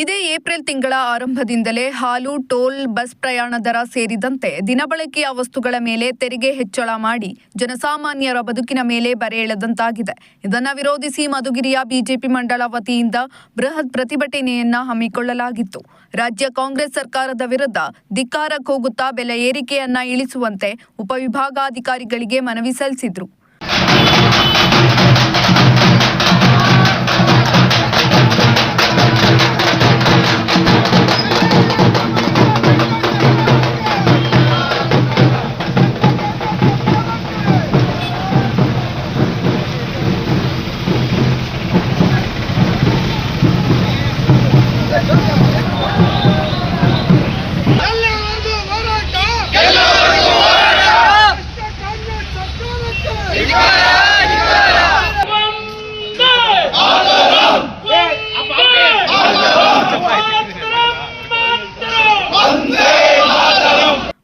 ಇದೇ ಏಪ್ರಿಲ್ ತಿಂಗಳ ಆರಂಭದಿಂದಲೇ ಹಾಲು, ಟೋಲ್, ಬಸ್ ಪ್ರಯಾಣ ದರ ಸೇರಿದಂತೆ ದಿನಬಳಕೆಯ ವಸ್ತುಗಳ ಮೇಲೆ ತೆರಿಗೆ ಹೆಚ್ಚಳ ಮಾಡಿ ಜನಸಾಮಾನ್ಯರ ಬದುಕಿನ ಮೇಲೆ ಬರೆ ಎಳೆದಂತಾಗಿದೆ. ಇದನ್ನು ವಿರೋಧಿಸಿ ಮಧುಗಿರಿಯ ಬಿಜೆಪಿ ಮಂಡಳ ವತಿಯಿಂದ ಬೃಹತ್ ಪ್ರತಿಭಟನೆಯನ್ನ ಹಮ್ಮಿಕೊಳ್ಳಲಾಗಿತ್ತು. ರಾಜ್ಯ ಕಾಂಗ್ರೆಸ್ ಸರ್ಕಾರದ ವಿರುದ್ಧ ಧಿಕ್ಕಾರ ಕೂಗುತ್ತಾ ಬೆಲೆ ಏರಿಕೆಯನ್ನ ಇಳಿಸುವಂತೆ ಉಪವಿಭಾಗಾಧಿಕಾರಿಗಳಿಗೆ ಮನವಿ ಸಲ್ಲಿಸಿದ್ರು.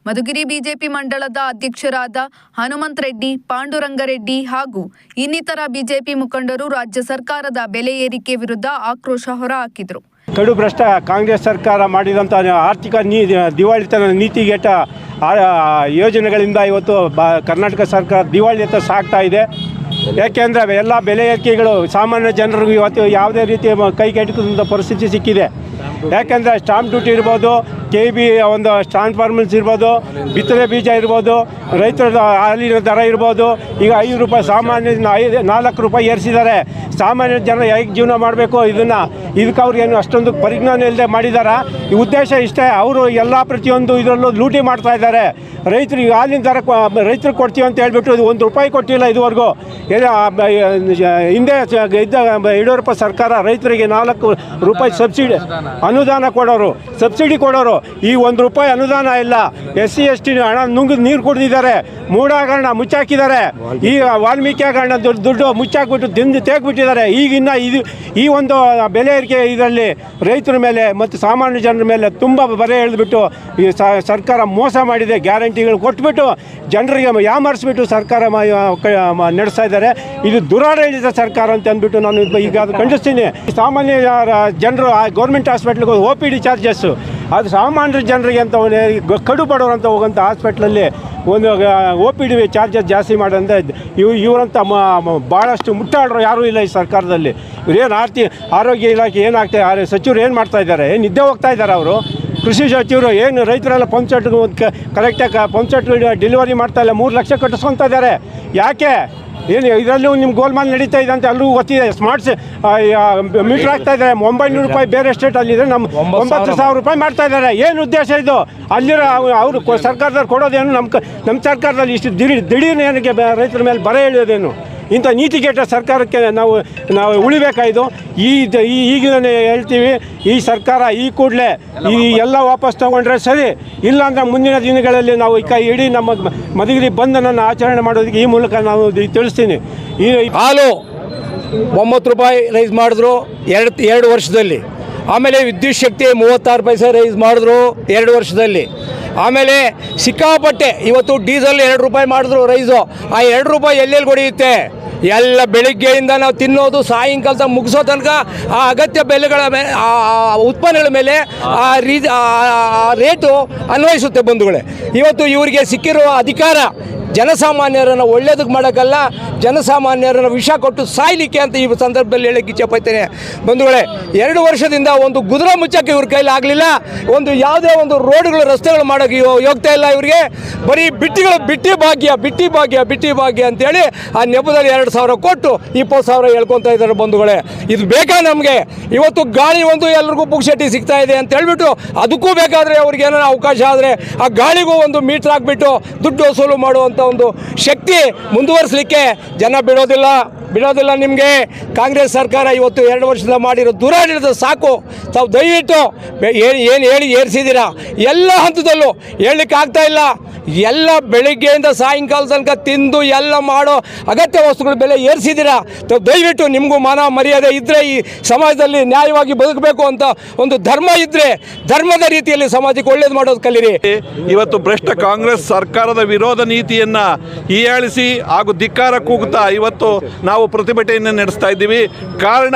ಮಧುಗಿರಿ ಬಿಜೆಪಿ ಮಂಡಳದ ಅಧ್ಯಕ್ಷರಾದ ಹನುಮಂತ್ ರೆಡ್ಡಿ ಪಾಂಡುರಂಗರೆಡ್ಡಿ ಹಾಗೂ ಇನ್ನಿತರ ಬಿಜೆಪಿ ಮುಖಂಡರು ರಾಜ್ಯ ಸರ್ಕಾರದ ಬೆಲೆ ಏರಿಕೆ ವಿರುದ್ಧ ಆಕ್ರೋಶ ಹೊರಹಾಕಿದರು. ಕಡು ಭ್ರಷ್ಟ ಕಾಂಗ್ರೆಸ್ ಸರ್ಕಾರ ಮಾಡಿದಂಥ ಆರ್ಥಿಕ ನೀ, ದಿವಾಳಿತನ ನೀತಿಗೆಟ್ಟ ಯೋಜನೆಗಳಿಂದ ಇವತ್ತು ಕರ್ನಾಟಕ ಸರ್ಕಾರ ದಿವಾಳಿತ ಸಾಗ್ತಾ ಇದೆ. ಯಾಕೆಂದರೆ ಎಲ್ಲ ಬೆಲೆ ಏರಿಕೆಗಳು ಸಾಮಾನ್ಯ ಜನರಿಗೂ ಇವತ್ತು ಯಾವುದೇ ರೀತಿಯ ಮ- ಕೈಗೆಟುಕುವಂಥ ಪರಿಸ್ಥಿತಿ ಸಿಕ್ಕಿದೆ. ಯಾಕೆಂದರೆ ಸ್ಟಾಂಪ್ ಡ್ಯೂಟಿ ಇರ್ಬೋದು ಕೆ ಬಿ ಒಂದು ಟ್ರಾನ್ಸ್ಫಾರ್ಮೆನ್ಸ್ ಇರ್ಬೋದು, ಬಿತ್ತನೆ ಬೀಜ ಇರ್ಬೋದು ರೈತರ ಹಾಲಿನ ದರ ಇರ್ಬೋದು. ಈಗ ಐದು ರೂಪಾಯಿ ಸಾಮಾನ್ಯ ಐದು, ನಾಲ್ಕು ರೂಪಾಯಿ ಏರಿಸಿದ್ದಾರೆ. ಸಾಮಾನ್ಯ ಜನ ಹೇಗೆ ಜೀವನ ಮಾಡಬೇಕು ಇದನ್ನು? ಇದಕ್ಕೆ ಅವ್ರಿಗೇನು ಅಷ್ಟೊಂದು ಪರಿಜ್ಞಾನ ಇಲ್ಲದೆ ಮಾಡಿದ್ದಾರೆ ಈ ಉದ್ದೇಶ ಇಷ್ಟೇ, ಅವರು ಎಲ್ಲ ಪ್ರತಿಯೊಂದು ಇದರಲ್ಲೂ ಲೂಟಿ ಮಾಡ್ತಾ ಇದ್ದಾರೆ. ರೈತರಿಗೆ ಹಾಲಿನ ದರ ರೈತರಿಗೆ ಕೊಡ್ತೀವಿ ಅಂತ ಹೇಳ್ಬಿಟ್ಟು ಇದು ಒಂದು ರೂಪಾಯಿ ಕೊಟ್ಟಿಲ್ಲ ಇದುವರೆಗೂ. ಏನು ಹಿಂದೆ ಇದ್ದ ಯಡಿಯೂರಪ್ಪ ಸರ್ಕಾರ ರೈತರಿಗೆ ನಾಲ್ಕು ರೂಪಾಯಿ ಸಬ್ಸಿಡಿ, ಅನುದಾನ ಕೊಡೋರು, ಸಬ್ಸಿಡಿ ಕೊಡೋರು. ಈ ಒಂದು ರೂಪಾಯಿ ಅನುದಾನ ಇಲ್ಲ. ಎಸ್ ಸಿ ಎಸ್ ಟಿ ಹಣ ನುಂಗಿದ ನೀರು ಕುಡಿದಿದ್ದಾರೆ. ಮೂಡಾಗರಣ ಮುಚ್ಚಾಕಿದ್ದಾರೆ. ಈ ವಾಲ್ಮೀಕಿ ಹಗರಣ ದುಡ್ಡು ದುಡ್ಡು ಮುಚ್ಚಾಕ್ಬಿಟ್ಟು ತಿಂದು ತೇಗ್ಬಿಟ್ಟಿದ್ದಾರೆ. ಈಗಿನ್ನ ಇದು ಈ ಒಂದು ಬೆಲೆ ಏರಿಕೆ ಇದರಲ್ಲಿ ರೈತರ ಮೇಲೆ ಮತ್ತು ಸಾಮಾನ್ಯ ಜನರ ಮೇಲೆ ತುಂಬ ಬರೆ ಎಳೆದ್ಬಿಟ್ಟು ಈ ಸರ್ಕಾರ ಮೋಸ ಮಾಡಿದೆ, ಗ್ಯಾರಂಟಿಗಳು ಕೊಟ್ಬಿಟ್ಟು ಜನರಿಗೆ ಯಾಮರಿಸ್ಬಿಟ್ಟು ಸರ್ಕಾರ ನಡೆಸ್ತಾ ಇದ್ದಾರೆ. ಇದು ದುರಾಡಳಿತ ಸರ್ಕಾರ ಅಂತ ಅಂದ್ಬಿಟ್ಟು ನಾನು ಈಗ ಅದು ಖಂಡಿಸ್ತೀನಿ. ಸಾಮಾನ್ಯ ಜನರು ಆ ಗೌರ್ಮೆಂಟ್ ಹಾಸ್ಪಿಟ್ಲಿಗೆ ಓ ಪಿ ಡಿ ಚಾರ್ಜಸ್ಸು ಅದು ಸಾಮಾನ್ಯ ಜನರಿಗೆ ಅಂತ ಕಡು ಬಡವರಂತ ಹೋಗೋಂಥ ಹಾಸ್ಪಿಟ್ಲಲ್ಲಿ ಒಂದು ಓ ಪಿ ಡಿ ಚಾರ್ಜಸ್ ಜಾಸ್ತಿ ಮಾಡೋಂಥ ಇವ್ ಇವರಂತ ಭಾಳಷ್ಟು ಮುಟ್ಟಾಡ್ರು ಯಾರೂ ಇಲ್ಲ ಈ ಸರ್ಕಾರದಲ್ಲಿ. ಇವ್ರೇನು ಆರ್ತಿ, ಆರೋಗ್ಯ ಇಲಾಖೆ ಏನಾಗ್ತಾ ಸಚಿವರು ಏನು ಮಾಡ್ತಾ ಇದ್ದಾರೆ? ನಿದ್ದೆ ಹೋಗ್ತಾ ಇದ್ದಾರೆ ಅವರು? ಕೃಷಿ ಸಚಿವರು ಏನು ರೈತರೆಲ್ಲ ಪಂಪ್ ಸೆಟ್ ಕರೆಕ್ಟಾಗಿ ಪಂಪ್ ಸೆಟ್ ಡೆಲಿವರಿ ಮಾಡ್ತಾ ಇಲ್ಲ, ಮೂರು ಲಕ್ಷ ಕಟ್ಟಿಸ್ಕೊತಾ ಇದ್ದಾರೆ. ಯಾಕೆ? ಏನು ಇದರಲ್ಲೂ ನಿಮ್ಮ ಗೋಲ್ಮಾಲ್ ನಡೀತಾ ಇದೆ ಅಂತ ಎಲ್ಲರೂ ಗೊತ್ತಿದೆ. ಸ್ಮಾರ್ಟ್ಸ್ ಮೀಟರ್ ಆಗ್ತಾ ಇದ್ದಾರೆ. ಒಂಬೈನೂರು ರೂಪಾಯಿ ಬೇರೆ ಸ್ಟೇಟಲ್ಲಿದೆ ನಮ್ಮ ಒಂಬತ್ತು ಸಾವಿರ ರೂಪಾಯಿ ಮಾಡ್ತಾ ಇದ್ದಾರೆ. ಏನು ಉದ್ದೇಶ ಇದು? ಅಲ್ಲಿರೋ ಅವರು ಸರ್ಕಾರದವ್ರು ಕೊಡೋದೇನು ನಮ್ಮ ನಮ್ಮ ಸರ್ಕಾರದಲ್ಲಿ ಇಷ್ಟು ದಿಢೀರ್ ದಿಢೀರ್ನ ಏನಕ್ಕೆ ಬ- ರೈತರ ಮೇಲೆ ಬರ ಎಳೆಯೋದೇನು? ಇಂಥ ನೀತಿಗೆಟ್ಟ ಸರ್ಕಾರಕ್ಕೆ ನಾವು ನಾವು ಉಳಿಬೇಕಾಯ್ತು ಈ ಈಗಿನ ಹೇಳ್ತೀವಿ, ಈ ಸರ್ಕಾರ ಈ ಕೂಡಲೇ ಈ ಎಲ್ಲ ವಾಪಸ್ ತಗೊಂಡ್ರೆ ಸರಿ. ಇಲ್ಲಾಂದ್ರೆ ಮುಂದಿನ ದಿನಗಳಲ್ಲಿ ನಾವು ಈ ಕೈ ಇಡೀ ನಮ್ಮ ಮಧುಗಿರಿ ಬಂಧನನ್ನು ಆಚರಣೆ ಮಾಡೋದಕ್ಕೆ ಈ ಮೂಲಕ ನಾವು ತಿಳಿಸ್ತೀನಿ. ಈ ಹಾಲು ಒಂಬತ್ತು ರೂಪಾಯಿ ರೈಸ್ ಮಾಡಿದ್ರು ಎರಡು ಎರಡು ವರ್ಷದಲ್ಲಿ. ಆಮೇಲೆ ವಿದ್ಯುತ್ ಶಕ್ತಿ ಮೂವತ್ತಾರು ಪೈಸೆ ರೈಸ್ ಮಾಡಿದ್ರು ಎರಡು ವರ್ಷದಲ್ಲಿ. ಆಮೇಲೆ ಸಿಕ್ಕಾಪಟ್ಟೆ ಇವತ್ತು ಡೀಸೆಲ್ ಎರಡು ರೂಪಾಯಿ ಮಾಡಿದ್ರು ರೈಸು. ಆ ಎರಡು ರೂಪಾಯಿ ಎಲ್ಲೆಲ್ಲಿ ಹೊಡೆಯುತ್ತೆ ಎಲ್ಲ ಬೆಳಿಗ್ಗೆಯಿಂದ ನಾವು ತಿನ್ನೋದು ಸಾಯಂಕಾಲದ ಮುಗಿಸೋ ತನಕ ಆ ಅಗತ್ಯ ಬೆಲೆಗಳ ಮೇಲೆ ಉತ್ಪನ್ನಗಳ ಮೇಲೆ ಆ ರೀ ರೇಟು ಅನ್ವಯಿಸುತ್ತೆ ಬಂಧುಗಳೇ. ಇವತ್ತು ಇವರಿಗೆ ಸಿಕ್ಕಿರುವ ಅಧಿಕಾರ ಜನಸಾಮಾನ್ಯರನ್ನು ಒಳ್ಳೇದಕ್ಕೆ ಮಾಡೋಕ್ಕಲ್ಲ, ಜನಸಾಮಾನ್ಯರನ್ನು ವಿಷ ಕೊಟ್ಟು ಸಾಯ್ಲಿಕ್ಕೆ ಅಂತ ಈ ಸಂದರ್ಭದಲ್ಲಿ ಹೇಳಕ್ಕೆ ಇಚ್ಛೆಪಡ್ತೇನೆ ಬಂಧುಗಳೇ, ಎರಡು ವರ್ಷದಿಂದ ಒಂದು ಗುದ್ರ ಮುಚ್ಚಕ್ಕೆ ಇವ್ರ ಕೈಲಿ ಆಗಲಿಲ್ಲ. ಒಂದು ಯಾವುದೇ ಒಂದು ರೋಡ್ಗಳು, ರಸ್ತೆಗಳು ಮಾಡೋಕ್ಕೆ ಯೋಗ್ಯತೆ ಇಲ್ಲ ಇವರಿಗೆ. ಬರೀ ಬಿಟ್ಟಿಗಳು ಬಿಟ್ಟಿ ಭಾಗ್ಯ ಬಿಟ್ಟಿ ಭಾಗ್ಯ ಬಿಟ್ಟಿ ಭಾಗ್ಯ ಅಂತೇಳಿ ಆ ನೆಪದಲ್ಲಿ ಎರಡು ಸಾವಿರ ಕೊಟ್ಟು ಇಪ್ಪತ್ತು ಸಾವಿರ ಹೇಳ್ಕೊತಾ ಇದ್ದಾರೆ ಬಂಧುಗಳೇ. ಇದು ಬೇಕಾ ನಮಗೆ? ಇವತ್ತು ಗಾಳಿ ಒಂದು ಎಲ್ರಿಗೂ ಪುಕ್ಷಟಿ ಸಿಗ್ತಾ ಇದೆ ಅಂತ ಹೇಳ್ಬಿಟ್ಟು ಅದಕ್ಕೂ ಬೇಕಾದರೆ ಅವ್ರಿಗೆ ಏನಾರ ಅವಕಾಶ ಆದರೆ ಆ ಗಾಳಿಗೂ ಒಂದು ಮೀಟ್ರ್ ಹಾಕ್ಬಿಟ್ಟು ದುಡ್ಡು ವಸೂಲು ಮಾಡುವಂಥ ಒಂದು ಶಕ್ತಿ ಮುಂದುವರಿಸಲಿಕ್ಕೆ ಜನ ಬಿಡೋದಿಲ್ಲ. ಬಿಡೋದಿಲ್ಲ ನಿಮಗೆ. ಕಾಂಗ್ರೆಸ್ ಸರ್ಕಾರ ಇವತ್ತು ಎರಡು ವರ್ಷದಿಂದ ಮಾಡಿರೋ ದುರಾಡಳಿತ ಸಾಕು. ತಾವು ದಯವಿಟ್ಟು ಏನು ಏನು ಹೇಳಿ ಏರಿಸಿದ್ದೀರಾ? ಎಲ್ಲ ಹಂತದಲ್ಲೂ ಹೇಳಲಿಕ್ಕೆ ಆಗ್ತಾ ಇಲ್ಲ. ಎಲ್ಲ ಬೆಳಿಗ್ಗೆಯಿಂದ ಸಾಯಂಕಾಲ ತನಕ ತಿಂದು ಎಲ್ಲ ಮಾಡೋ ಅಗತ್ಯ ವಸ್ತುಗಳ ಬೆಲೆ ಏರಿಸಿದ್ದೀರಾ? ತಾವು ದಯವಿಟ್ಟು ನಿಮಗೂ ಮಾನ ಮರ್ಯಾದೆ ಇದ್ದರೆ ಈ ಸಮಾಜದಲ್ಲಿ ನ್ಯಾಯವಾಗಿ ಬದುಕಬೇಕು ಅಂತ ಒಂದು ಧರ್ಮ ಇದ್ದರೆ ಧರ್ಮದ ರೀತಿಯಲ್ಲಿ ಸಮಾಜಕ್ಕೆ ಒಳ್ಳೇದು ಮಾಡೋದು ಕಲೀರಿ. ಇವತ್ತು ಭ್ರಷ್ಟ ಕಾಂಗ್ರೆಸ್ ಸರ್ಕಾರದ ವಿರೋಧ ನೀತಿಯನ್ನ ಹೀಯಾಳಿಸಿ ಹಾಗೂ ಧಿಕ್ಕಾರ ಕೂಗುತ್ತಾ ಇವತ್ತು ನಾವು ಪ್ರತಿಭಟನೆಯನ್ನು ನಡೆಸ್ತಾ ಇದ್ದೀವಿ. ಕಾರಣ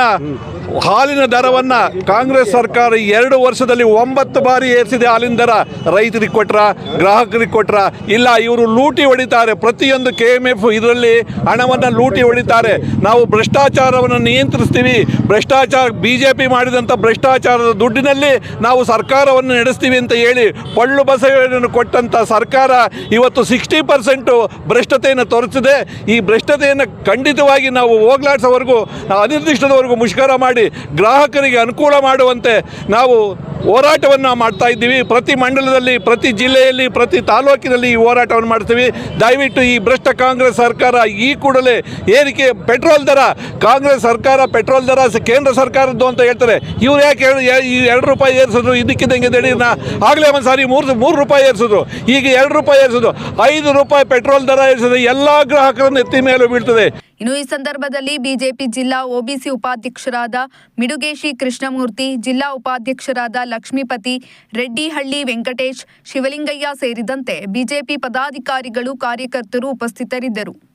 ಹಾಲಿನ ದರವನ್ನು ಕಾಂಗ್ರೆಸ್ ಸರ್ಕಾರ ಎರಡು ವರ್ಷದಲ್ಲಿ ಒಂಬತ್ತು ಬಾರಿ ಏರಿಸಿದೆ. ಹಾಲಿನ ದರ ರೈತರಿಗೆ ಕೊಟ್ರ, ಗ್ರಾಹಕರಿಗೆ ಕೊಟ್ರ, ಇಲ್ಲ, ಇವರು ಲೂಟಿ ಹೊಡಿತಾರೆ. ಪ್ರತಿಯೊಂದು ಕೆ ಎಂ ಎಫ್ ಇದರಲ್ಲಿ ಹಣವನ್ನು ಲೂಟಿ ಹೊಡಿತಾರೆ. ನಾವು ಭ್ರಷ್ಟಾಚಾರವನ್ನು ನಿಯಂತ್ರಿಸ್ತೀವಿ. ಭ್ರಷ್ಟಾಚಾರ ಬಿ ಜೆ ಪಿ ಮಾಡಿದಂಥ ಭ್ರಷ್ಟಾಚಾರದ ದುಡ್ಡಿನಲ್ಲಿ ನಾವು ಸರ್ಕಾರವನ್ನು ನಡೆಸ್ತೀವಿ ಅಂತ ಹೇಳಿ ಪಳ್ಳು ಬಸವಣ್ಣನ್ನು ಕೊಟ್ಟಂಥ ಸರ್ಕಾರ ಇವತ್ತು ಸಿಕ್ಸ್ಟಿ ಪರ್ಸೆಂಟು ಭ್ರಷ್ಟತೆಯನ್ನು ತೋರಿಸಿದೆ. ಈ ಭ್ರಷ್ಟತೆಯನ್ನು ಖಂಡಿತವಾಗಿ ನಾವು ಹೋಗ್ಲಾಡ್ಸೋವರೆಗೂ, ಅನಿರ್ದಿಷ್ಟದವರೆಗೂ ಮುಷ್ಕರ ಮಾಡಿ ಗ್ರಾಹಕರಿಗೆ ಅನುಕೂಲ ಮಾಡುವಂತೆ ನಾವು ಹೋರಾಟವನ್ನು ಮಾಡ್ತಾ ಇದ್ದೀವಿ. ಪ್ರತಿ ಮಂಡಲದಲ್ಲಿ, ಪ್ರತಿ ಜಿಲ್ಲೆಯಲ್ಲಿ, ಪ್ರತಿ ತಾಲೂಕಿನಲ್ಲಿ ಈ ಹೋರಾಟವನ್ನು ಮಾಡ್ತೀವಿ. ದಯವಿಟ್ಟು ಈ ಭ್ರಷ್ಟ ಕಾಂಗ್ರೆಸ್ ಸರ್ಕಾರ ಈ ಕೂಡಲೇ ಏರಿಕೆ ಪೆಟ್ರೋಲ್ ದರ, ಕಾಂಗ್ರೆಸ್ ಸರ್ಕಾರ ಪೆಟ್ರೋಲ್ ದರ ಕೇಂದ್ರ ಸರ್ಕಾರದ್ದು ಅಂತ ಹೇಳ್ತಾರೆ. ಇವ್ರು ಯಾಕೆ ಈ ಎರಡು ರೂಪಾಯಿ ಏರಿಸಿದ್ರು ಇದಕ್ಕಿದ್ದಂಗೆ ದಿಢೀರ್ನ ಆಗಲೇ ಒಂದು ಸಾರಿ ಮೂರು ಮೂರು ರೂಪಾಯಿ ಏರಿಸಿದ್ರು. ಈಗ ಎರಡು ರೂಪಾಯಿ ಏರಿಸಿದ್ರು. ಐದು ರೂಪಾಯಿ ಪೆಟ್ರೋಲ್ ದರ ಏರಿಸಿದ್ರೆ ಎಲ್ಲ ಗ್ರಾಹಕರನ್ನು ಎತ್ತಿ ಮೇಲೆ ಬೀಳ್ತದೆ. ಇನ್ನು ಈ ಸಂದರ್ಭದಲ್ಲಿ ಬಿಜೆಪಿ ಜಿಲ್ಲಾ ಒಬಿಸಿ ಉಪಾಧ್ಯಕ್ಷರಾದ ಮಿಡುಗೇಶಿ ಕೃಷ್ಣಮೂರ್ತಿ, ಜಿಲ್ಲಾ ಉಪಾಧ್ಯಕ್ಷರಾದ ಲಕ್ಷ್ಮೀಪತಿ, ರೆಡ್ಡಿಹಳ್ಳಿ ವೆಂಕಟೇಶ್, ಶಿವಲಿಂಗಯ್ಯ ಸೇರಿದಂತೆ ಬಿಜೆಪಿ ಪದಾಧಿಕಾರಿಗಳು ಕಾರ್ಯಕರ್ತರು ಉಪಸ್ಥಿತರಿದ್ದರು.